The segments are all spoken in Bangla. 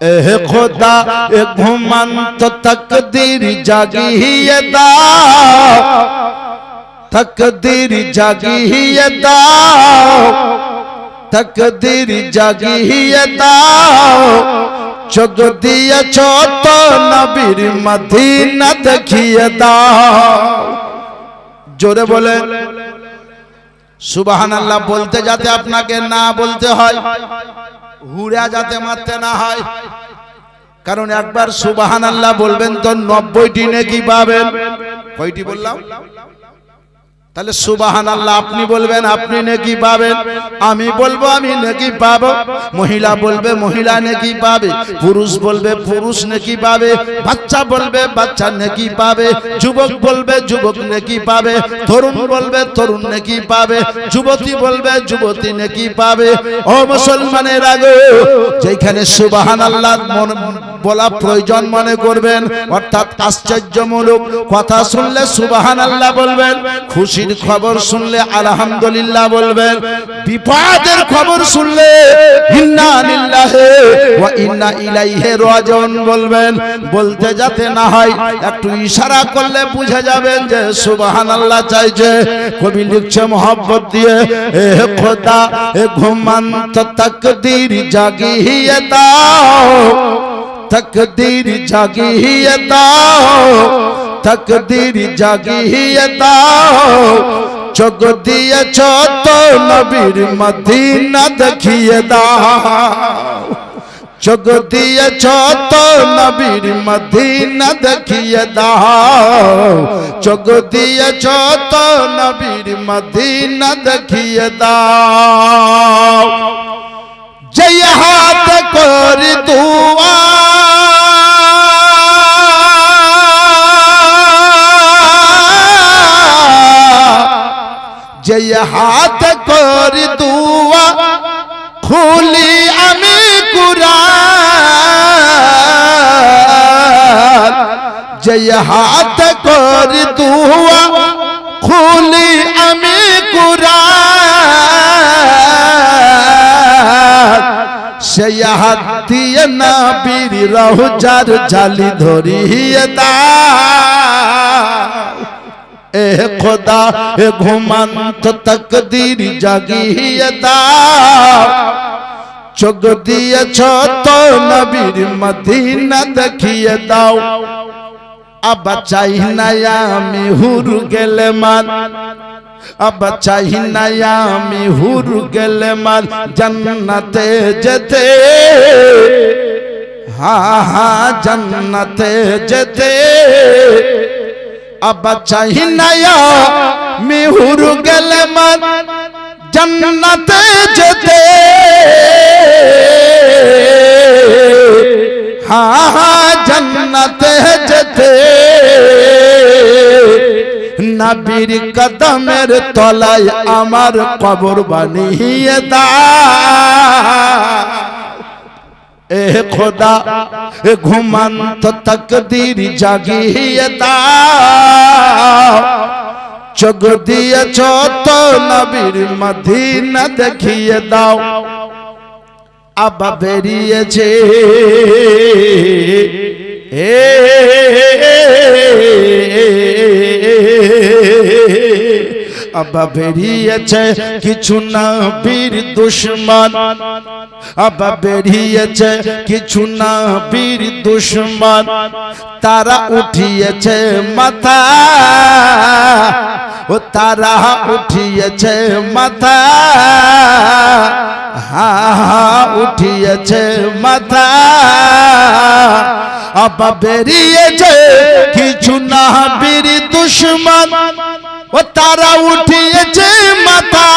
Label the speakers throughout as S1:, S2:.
S1: এহ খোদা, এ ঘুমন্ত তকদির জাগিয়ে দাও তকদির জাগিয়ে দাও তকদির জাগিয়ে দাও চোখ দিয়েছ তো নবীর মদিনা দেখিয়ে দাও জোরে বলে সুবাহান আল্লাহ বলতে যাতে আপনাকে না বলতে হয়। হুড়া যাতে মারতে না হয়। কারণ একবার সুবাহান আল্লাহ বলবেন তো নব্বইটি নেকি পাবেন। কয়টি বললাম? তাহলে সুবাহান আল্লাহ আপনি বলবেন, আপনি নাকি পাবেন। আমি বলব, আমি নাকি পাব। মহিলা বলবে, মহিলা নাকি পাবে। পুরুষ বলবে, পুরুষ নাকি পাবে। বাচ্চা বলবে, বাচ্চা নেকি পাবে। যুবক বলবে, যুবক নেকি পাবে। তরুণ বলবে, তরুণ নেকি পাবে। যুবতী বলবে, যুবতী নেকি পাবে। ও মুসলমানের আগে, যেখানে সুবাহান আল্লাহ বলা প্রয়োজন মনে করবেন, অর্থাৎ আশ্চর্যমূলক কথা শুনলে সুবাহান আল্লাহ বলবেন খুশির খবর শুনলে আলহামদুলিল্লাহ বলবেন। বিপদের খবর শুনলে ইন্না লিল্লাহি ওয়া ইন্না ইলাইহি রাজিউন বলবেন। বলতে যাতে না হয়, একটু ইশারা করলে বুঝে যাবেন যে সুবহানাল্লাহ চাইছে। কবি লিখছে মোহব্বত দিয়ে, এ খোদা, এ ঘুমন্ত তকদীর জাগিয়ে দাও, তকদীর জাগিয়ে দাও। তকদীর জাগিয়ে দাও। চোখ দিয়েছ তো নবীর মদিনা দেখিয়ে দাও। চোখ দিয়েছ তো নবীর মদিনা দেখিয়ে দাও। চোখ দিয়েছ তো নবীর মদিনা দেখিয়ে দাও। जय हाथ कर दुआ, खुली अमी कुरान। जय हाथ कर दुआ, खुली अमी कुरान। सयाहत दिए ना बीर रहू, जार जाली धोरी दा এ খোদা, এ ঘুমন্ত তকদীর জাগিয়ে দাও চোখ দিয়েছ তো নবীর মদিনা দেখিয়ে দাও। আবা চাই না আমি হুর গেলে মান আবা চাই না আমি হুর গেলে মান জান্নাতে যেতে। হা হা, জান্নাতে যেতে। চাই না মিহুর গেলে মান জান্নাতে যেতে। হা হা, জান্নাতে যেতে। নবীর কদমের তলায় আমার কবর বানিয়ে দা এ খোদা, এ ঘুমন্ত তকদীর জাগিয়ে চোখ দিয়েছ তো নবীর মদিনা দেখিয়ে দাও। আবা বেরিয়েছে। এ আবা বেরিয়েছে কিছু না বীর দুশ্মন। আবা বেরিয়েছে কিছু না বীর দুশ্মন। তারা উঠিয়েছে মাথা। ও তারা উঠিয়েছে মাথা। হা উঠিয়েছে মাথা। আবা বেরিয়েছে কিছু না বীর দুশ্মন। ও তারা উঠিয়েছে মাথা।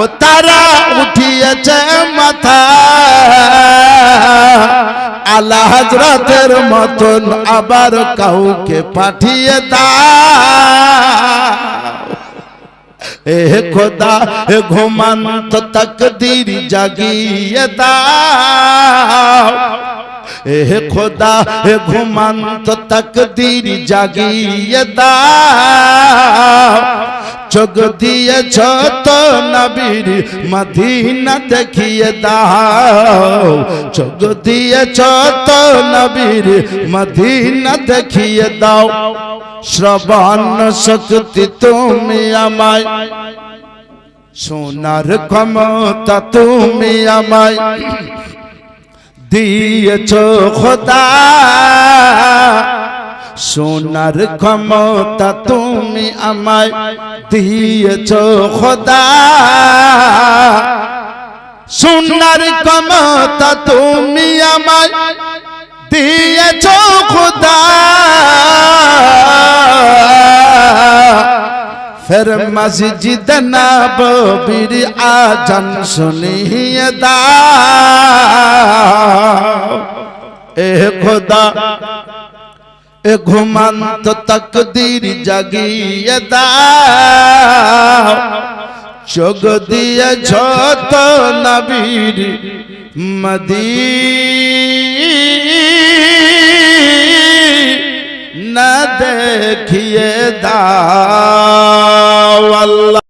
S1: ও তারা উঠিয়েছে মাথা। আল্লাহ হজরতের মতন আবার কাউকে পাঠিয়ে দা এ খোদা, এ ঘুমন্ত তকদীর জাগিয়ে দাও। খোদা এ ঘুমন্ত তকদীর জাগিয়ে দাও। চোখ দিয়েছ তো নবীর মদিনা দেখিয়ে দাও। চোখ দিয়েছ তো নবীর মদিনা দেখিয়ে দাও। শ্রবণ শক্তি তুমি আমায়। সোনার ক্ষমতা তুমি আমায়। দিয়েছ খোদা। সোনার ক্ষমতা তুমি আমায় দিয়েছ খোদা। সোনার ক্ষমতা তুমি আমায় দিয়েছ খোদা। মসজিদ নববীর আজান শুনিয়ে দাও। এ খোদা, এ ঘুমন্ত তকদীর জাগিয়ে দাও। চোখ দিয়ে ঝত নবীর মদি না দেখিয়ে দাও। ওয়াল্লাহ